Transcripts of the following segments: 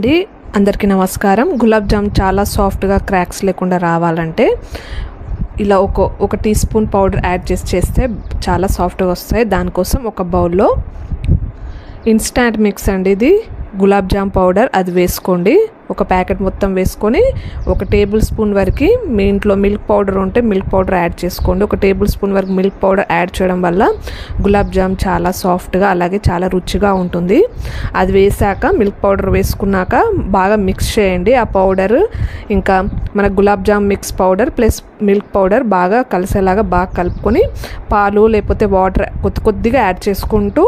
అండి. అందరికీ నమస్కారం. గులాబ్ జామ్ చాలా సాఫ్ట్గా క్రాక్స్ లేకుండా రావాలంటే ఇలా ఒక ఒక టీ స్పూన్ పౌడర్ యాడ్ చేసి చేస్తే చాలా సాఫ్ట్గా వస్తాయి. దానికోసం ఒక బౌల్లో ఇన్స్టాంట్ మిక్స్ అండి ఇది. గులాబ్ జామ్ పౌడర్ అది వేసుకోండి. ఒక ప్యాకెట్ మొత్తం వేసుకొని ఒక టేబుల్ స్పూన్ వరకు మీ ఇంట్లో మిల్క్ పౌడర్ ఉంటే మిల్క్ పౌడర్ యాడ్ చేసుకోండి. ఒక టేబుల్ స్పూన్ వరకు మిల్క్ పౌడర్ యాడ్ చేయడం వల్ల గులాబ్ జామ్ చాలా సాఫ్ట్గా అలాగే చాలా రుచిగా ఉంటుంది. అది వేసాక మిల్క్ పౌడర్ వేసుకున్నాక బాగా మిక్స్ చేయండి. ఆ పౌడర్ ఇంకా మన gulab jam mix powder plus milk powder బాగా కలిసేలాగా బాగా కలుపుకొని పాలు లేకపోతే వాటర్ కొద్ది కొద్దిగా యాడ్ చేసుకుంటూ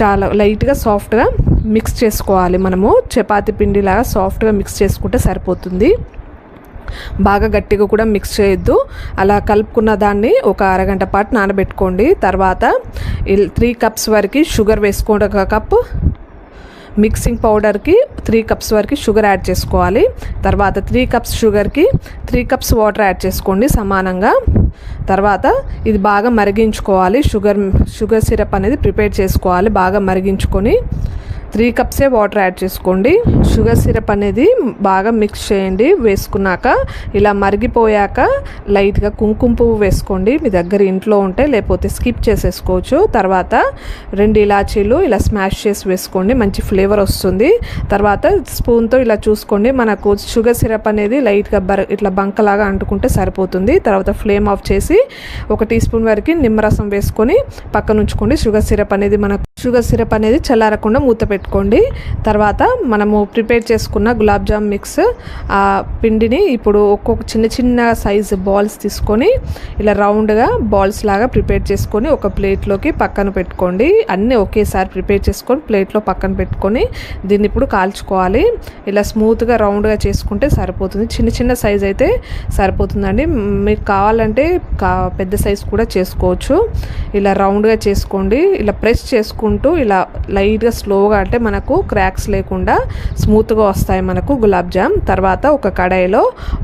చాలా లైట్గా సాఫ్ట్గా మిక్స్ చేసుకోవాలి మనము. చపాతి పిండిలాగా సాఫ్ట్గా మిక్స్ చేసుకుంటే సరిపోతుంది. బాగా గట్టిగా కూడా మిక్స్ చేయొద్దు. అలా కలుపుకున్న దాన్ని ఒక అరగంట పాటు నానబెట్టుకోండి. తర్వాత త్రీ కప్స్ వరకు షుగర్ వేసుకోండి ఒక కప్ మిక్సింగ్ పౌడర్కి త్రీ కప్స్ వరకు షుగర్ యాడ్ చేసుకోవాలి. తర్వాత త్రీ కప్స్ షుగర్కి త్రీ కప్స్ వాటర్ యాడ్ చేసుకోండి సమానంగా. తర్వాత ఇది బాగా మరిగించుకోవాలి. షుగర్ షుగర్ సిరప్ అనేది ప్రిపేర్ చేసుకోవాలి. బాగా మరిగించుకొని త్రీ కప్సే వాటర్ యాడ్ చేసుకోండి. షుగర్ సిరప్ అనేది బాగా మిక్స్ చేయండి వేసుకున్నాక ఇలా మరిగిపోయాక లైట్గా కుంకుమ పువ్వు వేసుకోండి. మీ దగ్గర ఇంట్లో ఉంటే లేకపోతే స్కిప్ చేసేసుకోవచ్చు. తర్వాత రెండు ఇలాచీలు ఇలా స్మాష్ చేసి వేసుకోండి మంచి ఫ్లేవర్ వస్తుంది. తర్వాత స్పూన్తో ఇలా చూసుకోండి. మనకు షుగర్ సిరప్ అనేది లైట్గా బర ఇట్లా బంకలాగా అంటుకుంటే సరిపోతుంది. తర్వాత ఫ్లేమ్ ఆఫ్ చేసి ఒక టీ స్పూన్ వరకు నిమ్మరసం వేసుకొని పక్కన ఉంచుకోండి షుగర్ సిరప్ అనేది మనకు షుగర్ సిరప్ అనేది చల్లారకుండా మూత పెట్టుకోండి. తర్వాత మనము ప్రిపేర్ చేసుకున్న గులాబ్ జామ్ మిక్స్ ఆ పిండిని ఇప్పుడు ఒక్కొక్క చిన్న చిన్న సైజు బాల్స్ తీసుకొని ఇలా రౌండ్గా బాల్స్ లాగా ప్రిపేర్ చేసుకొని ఒక ప్లేట్లోకి పక్కన పెట్టుకోండి. అన్నీ ఒకేసారి ప్రిపేర్ చేసుకొని ప్లేట్లో పక్కన పెట్టుకొని దీన్ని ఇప్పుడు కాల్చుకోవాలి. ఇలా స్మూత్గా రౌండ్గా చేసుకుంటే సరిపోతుంది. చిన్న చిన్న సైజ్ అయితే సరిపోతుందండి. మీకు కావాలంటే కా పెద్ద సైజ్ కూడా చేసుకోవచ్చు. ఇలా రౌండ్గా చేసుకోండి. ఇలా ప్రెస్ చేసుకుంటూ ఇలా లైట్గా స్లోగా అంటే మనకు క్రాక్స్ లేకుండా స్మూత్గా వస్తాయి మనకు గులాబ్ జామ్. తర్వాత ఒక కడాయిలో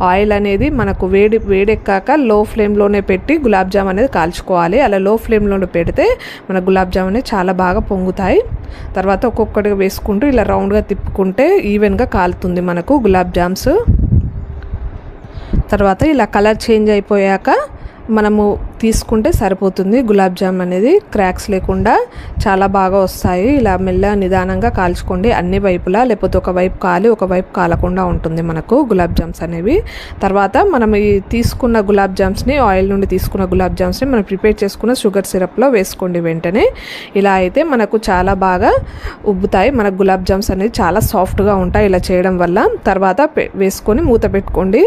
ఆయిల్ అనేది మనకు వేడి వేడెక్కాక లో ఫ్లేమ్లోనే పెట్టి గులాబ్ జామ్ అనేది కాల్చుకోవాలి. అలా లో ఫ్లేమ్లోనే పెడితే మన గులాబ్ జామ్ అనేది చాలా బాగా పొంగుతాయి. తర్వాత ఒక్కొక్కటిగా వేసుకుంటూ ఇలా రౌండ్గా తిప్పుకుంటే ఈవెన్గా కాలుతుంది మనకు గులాబ్ జామ్స్. తర్వాత ఇలా కలర్ చేంజ్ అయిపోయాక మనము తీసుకుంటే సరిపోతుంది. గులాబ్ జామ్ అనేది క్రాక్స్ లేకుండా చాలా బాగా వస్తాయి. ఇలా మెల్ల నిదానంగా కాల్చుకోండి అన్ని వైపులా. లేకపోతే ఒక వైపు కాలి ఒక వైపు కాలకుండా ఉంటుంది మనకు గులాబ్ జామ్స్ అనేవి. తర్వాత మనం ఈ తీసుకున్న గులాబ్ జామ్స్ని ఆయిల్ నుండి తీసుకున్న గులాబ్ జామ్స్ని మనం ప్రిపేర్ చేసుకున్న షుగర్ సిరప్లో వేసుకోండి వెంటనే. ఇలా అయితే మనకు చాలా బాగా ఉబ్బుతాయి. మన గులాబ్ జామ్స్ అనేది చాలా సాఫ్ట్గా ఉంటాయి ఇలా చేయడం వల్ల. తర్వాత వేసుకొని మూత పెట్టుకోండి.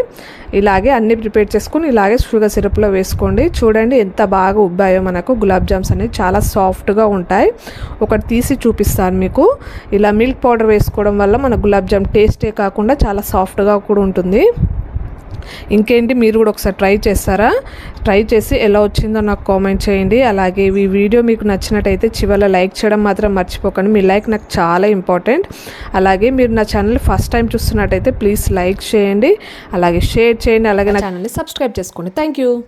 ఇలాగే అన్ని ప్రిపేర్ చేసుకొని ఇలాగే షుగర్ సిరప్లో వేసుకోండి. చూడండి ఎంత బాగా ఉబ్బాయో మనకు. గులాబ్ జామ్స్ అనేవి చాలా సాఫ్ట్గా ఉంటాయి. ఒకటి తీసి చూపిస్తాను మీకు. ఇలా మిల్క్ పౌడర్ వేసుకోవడం వల్ల మన గులాబ్ జామ్ టేస్టే కాకుండా చాలా సాఫ్ట్గా కూడా ఉంటుంది. ఇంకేంటి మీరు కూడా ఒకసారి ట్రై చేస్తారా? ట్రై చేసి ఎలా వచ్చిందో నాకు కామెంట్ చేయండి. అలాగే ఈ వీడియో మీకు నచ్చినట్టయితే చివరిలో లైక్ చేయడం మాత్రం మర్చిపోకండి. మీ లైక్ నాకు చాలా ఇంపార్టెంట్. అలాగే మీరు నా ఛానల్ ఫస్ట్ టైం చూస్తున్నట్టయితే ప్లీజ్ లైక్ చేయండి. అలాగే షేర్ చేయండి. అలాగే నా ఛానల్ని సబ్స్క్రైబ్ చేసుకోండి. Thank you.